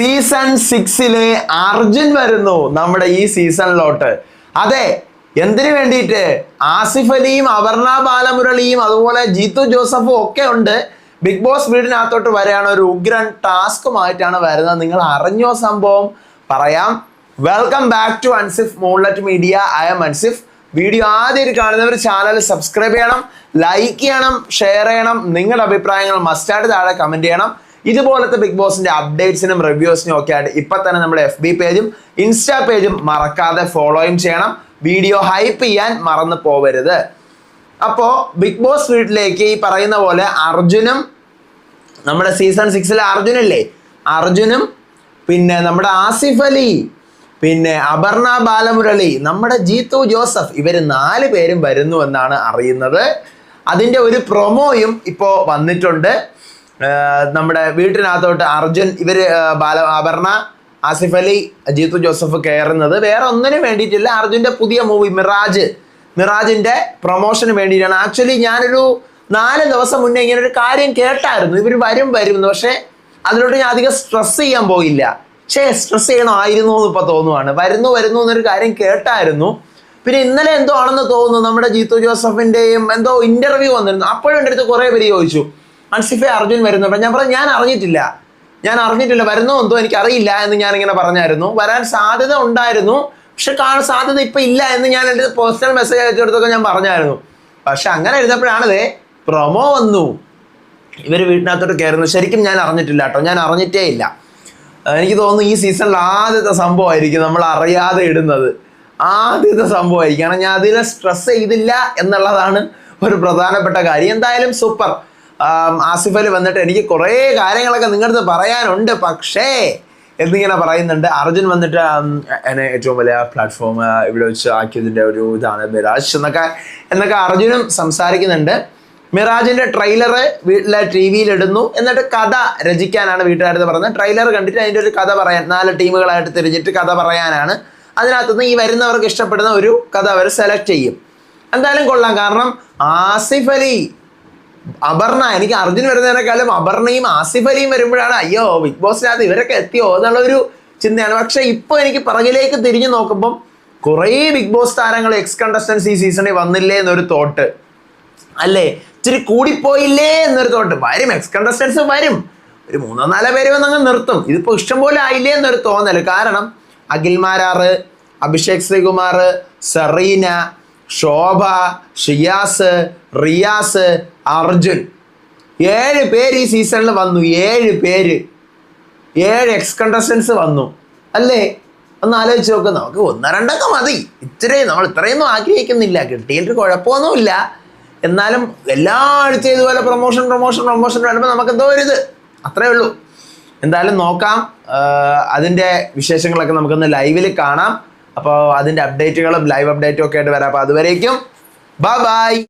Season സിക്സിൽ അർജുൻ വരുന്നു നമ്മുടെ ഈ സീസണിലോട്ട്. അതെ എന്തിനു വേണ്ടിയിട്ട്? ആസിഫ് അലിയും അപർണ ബാലമുരളിയും അതുപോലെ ജീത്തു ജോസഫും ഒക്കെ ഉണ്ട്. ബിഗ് ബോസ് വീടിനകത്തോട്ട് വരെയാണ് ഒരു ഉഗ്രൻ ടാസ്കുമായിട്ടാണ് വരുന്നത്. നിങ്ങൾ അറിഞ്ഞോ സംഭവം? പറയാം. Welcome back to Ansif മോൺലറ്റ് media I M Ansif video ആദ്യമായിട്ട് കാണുന്നവർ ചാനൽ സബ്സ്ക്രൈബ് ചെയ്യണം ലൈക്ക് ചെയ്യണം ഷെയർ ചെയ്യണം. നിങ്ങളുടെ അഭിപ്രായങ്ങൾ മസ്റ്റായിട്ട് താഴെ കമന്റ് ചെയ്യണം. ഇതുപോലത്തെ ബിഗ് ബോസിന്റെ അപ്ഡേറ്റ്സിനും റിവ്യൂസിനും ഒക്കെ ആയിട്ട് ഇപ്പൊ തന്നെ നമ്മുടെ എഫ് ബി പേജും ഇൻസ്റ്റാ പേജും മറക്കാതെ ഫോളോയും ചെയ്യണം. വീഡിയോ ഹൈപ്പ് ചെയ്യാൻ മറന്നു പോവരുത്. അപ്പോ ബിഗ് ബോസ് വീട്ടിലേക്ക് ഈ പറയുന്ന പോലെ അർജുനും നമ്മുടെ സീസൺ സിക്സിലെ അർജുനല്ലേ അർജുനും പിന്നെ നമ്മുടെ ആസിഫ് അലി പിന്നെ അപർണ ബാലമുരളി നമ്മുടെ ജീത്തു ജോസഫ് ഇവർ നാല് പേരും വരുന്നു എന്നാണ് അറിയുന്നത്. അതിന്റെ ഒരു പ്രൊമോയും ഇപ്പോൾ വന്നിട്ടുണ്ട്. നമ്മുടെ വീട്ടിനകത്തോട്ട് അർജുൻ ഇവർ ബാല അപർണ ആസിഫ് അലി ജീത്തു ജോസഫ് കയറുന്നത്. വേറെ ഒന്നിനും വേണ്ടിയിട്ടില്ല. അർജുന്റെ പുതിയ മൂവി മിറാജ്. മിറാജിന്റെ പ്രൊമോഷന് വേണ്ടിയിട്ടാണ്. ആക്ച്വലി ഞാനൊരു നാല് ദിവസം മുന്നേ ഇങ്ങനെ ഒരു കാര്യം കേട്ടായിരുന്നു. ഇവർ വരും വരും പക്ഷേ അതിലോട്ട് ഞാൻ അധികം സ്ട്രെസ് ചെയ്യാൻ പോയില്ല. പക്ഷേ സ്ട്രെസ് ചെയ്യണമായിരുന്നു എന്ന് ഇപ്പോൾ തോന്നുവാണ്. വരുന്നു വരുന്നു എന്നൊരു കാര്യം കേട്ടായിരുന്നു. പിന്നെ ഇന്നലെ എന്തോ ആണെന്ന് തോന്നുന്നു. നമ്മുടെ ജീത്തു ജോസഫിന്റെയും എന്തോ ഇന്റർവ്യൂ വന്നിരുന്നു. അപ്പോഴും എന്റെ അടുത്ത് കുറേ പേര് ചോദിച്ചു. അൻസിഫെ അർജുൻ വരുന്നുണ്ടോ. ഞാൻ പറഞ്ഞു ഞാൻ അറിഞ്ഞിട്ടില്ല. ഞാൻ അറിഞ്ഞിട്ടില്ല. വരുന്നോ എന്തോ എനിക്ക് അറിയില്ല എന്ന് ഞാൻ ഇങ്ങനെ പറഞ്ഞായിരുന്നു. വരാൻ സാധ്യത ഉണ്ടായിരുന്നു. പക്ഷെ കാണാൻ സാധ്യത ഇപ്പൊ ഇല്ല എന്ന് ഞാൻ എന്റെ പേഴ്സണൽ മെസ്സേജ് അയച്ചെടുത്തൊക്കെ ഞാൻ പറഞ്ഞായിരുന്നു. പക്ഷെ അങ്ങനെ എഴുതപ്പോഴാണതേ പ്രൊമോ വന്നു. ഇവർ വീട്ടിനകത്തോട്ട് കയറുന്നു. ശരിക്കും ഞാൻ അറിഞ്ഞിട്ടില്ല കേട്ടോ. ഞാൻ അറിഞ്ഞിട്ടേ ഇല്ല. എനിക്ക് തോന്നുന്നു ഈ സീസണിൽ ആദ്യത്തെ സംഭവമായിരിക്കും നമ്മൾ അറിയാതെ ഇടുന്നത്. ആദ്യത്തെ സംഭവമായിരിക്കും. കാരണം ഞാൻ അതിൽ സ്ട്രെസ് ചെയ്തില്ല എന്നുള്ളതാണ് ഒരു പ്രധാനപ്പെട്ട കാര്യം. എന്തായാലും സൂപ്പർ ആസിഫ് അലി വന്നിട്ട് എനിക്ക് കുറേ കാര്യങ്ങളൊക്കെ നിങ്ങളുടെ പറയാനുണ്ട് പക്ഷേ എന്നിങ്ങനെ പറയുന്നുണ്ട്. അർജുൻ വന്നിട്ട് എന്നെ ഏറ്റവും വലിയ പ്ലാറ്റ്ഫോം ഇവിടെ വെച്ച് ആക്കിയതിന്റെ ഒരു ഇതാണ് മിറാജ് എന്നൊക്കെ എന്നൊക്കെ അർജുനും സംസാരിക്കുന്നുണ്ട്. മിറാജിന്റെ ട്രെയിലർ വീട്ടിലെ ടി വിയിൽ ഇടുന്നു. എന്നിട്ട് കഥ രചിക്കാനാണ് വീട്ടുകാരത് പറഞ്ഞത് ട്രെയിലർ കണ്ടിട്ട് അതിന്റെ ഒരു കഥ പറയാൻ നാല് ടീമുകളായിട്ട് തിരിഞ്ഞിട്ട് കഥ പറയാനാണ്. അതിനകത്തുനിന്ന് ഈ വരുന്നവർക്ക് ഇഷ്ടപ്പെടുന്ന ഒരു കഥ അവർ സെലക്ട് ചെയ്യും. എന്തായാലും കൊള്ളാം. കാരണം ആസിഫ് അലി അപർണ എനിക്ക് അർജുൻ വരുന്നതിനേക്കാളും അപർണയും ആസിഫ് അലിയും വരുമ്പോഴാണ് അയ്യോ ബിഗ് ബോസിനകത്ത് ഇവരൊക്കെ എത്തിയോ എന്നുള്ളൊരു ചിന്തയാണ്. പക്ഷെ ഇപ്പൊ എനിക്ക് പിറകിലേക്ക് തിരിഞ്ഞു നോക്കുമ്പം കുറേ ബിഗ് ബോസ് താരങ്ങൾ എക്സ് കണ്ടസ്റ്റൻസ് ഈ സീസണിൽ വന്നില്ലേ എന്നൊരു തോട്ട്. അല്ലേ? ഇച്ചിരി കൂടിപ്പോയില്ലേ എന്നൊരു തോട്ട്. വരും എക്സ് കണ്ടസ്റ്റൻസ് വരും. ഒരു മൂന്നോ നാലോ പേര് വന്ന് അങ്ങ് നിർത്തും. ഇതിപ്പോ ഇഷ്ടംപോലെ ആയില്ലേ എന്നൊരു തോന്നൽ. കാരണം അഖിൽ മാരാറ് അഭിഷേക് ശ്രീകുമാർ സെറീന ശോഭ ഷിയാസ് റിയാസ് അർജുൻ. ഏഴ് പേര് ഈ സീസണിൽ വന്നു. ഏഴ് പേര്. ഏഴ് എക്സ് കണ്ടസ്റ്റൻസ് വന്നു. അല്ലേ? ഒന്ന് ആലോചിച്ച് നോക്ക്. നമുക്ക് ഒന്ന് രണ്ടൊക്കെ മതി. ഇത്രയും നമ്മൾ ഇത്രയൊന്നും ആഗ്രഹിക്കുന്നില്ല. കിട്ടിയിട്ട് കുഴപ്പമൊന്നുമില്ല. എന്നാലും എല്ലാ ആഴ്ചയും ഇതുപോലെ പ്രൊമോഷൻ പ്രൊമോഷൻ പ്രൊമോഷൻ വരുമ്പോൾ നമുക്ക് എന്തോ ഒരു ഇത്. അത്രേ ഉള്ളൂ. എന്തായാലും നോക്കാം. അതിന്റെ വിശേഷങ്ങളൊക്കെ നമുക്കൊന്ന് ലൈവിൽ കാണാം. അപ്പോൾ അതിന്റെ അപ്ഡേറ്റുകളും ലൈവ് അപ്ഡേറ്റും ഒക്കെ ആയിട്ട് വരാം. അപ്പോൾ അതുവരേക്കും ബൈ ബൈ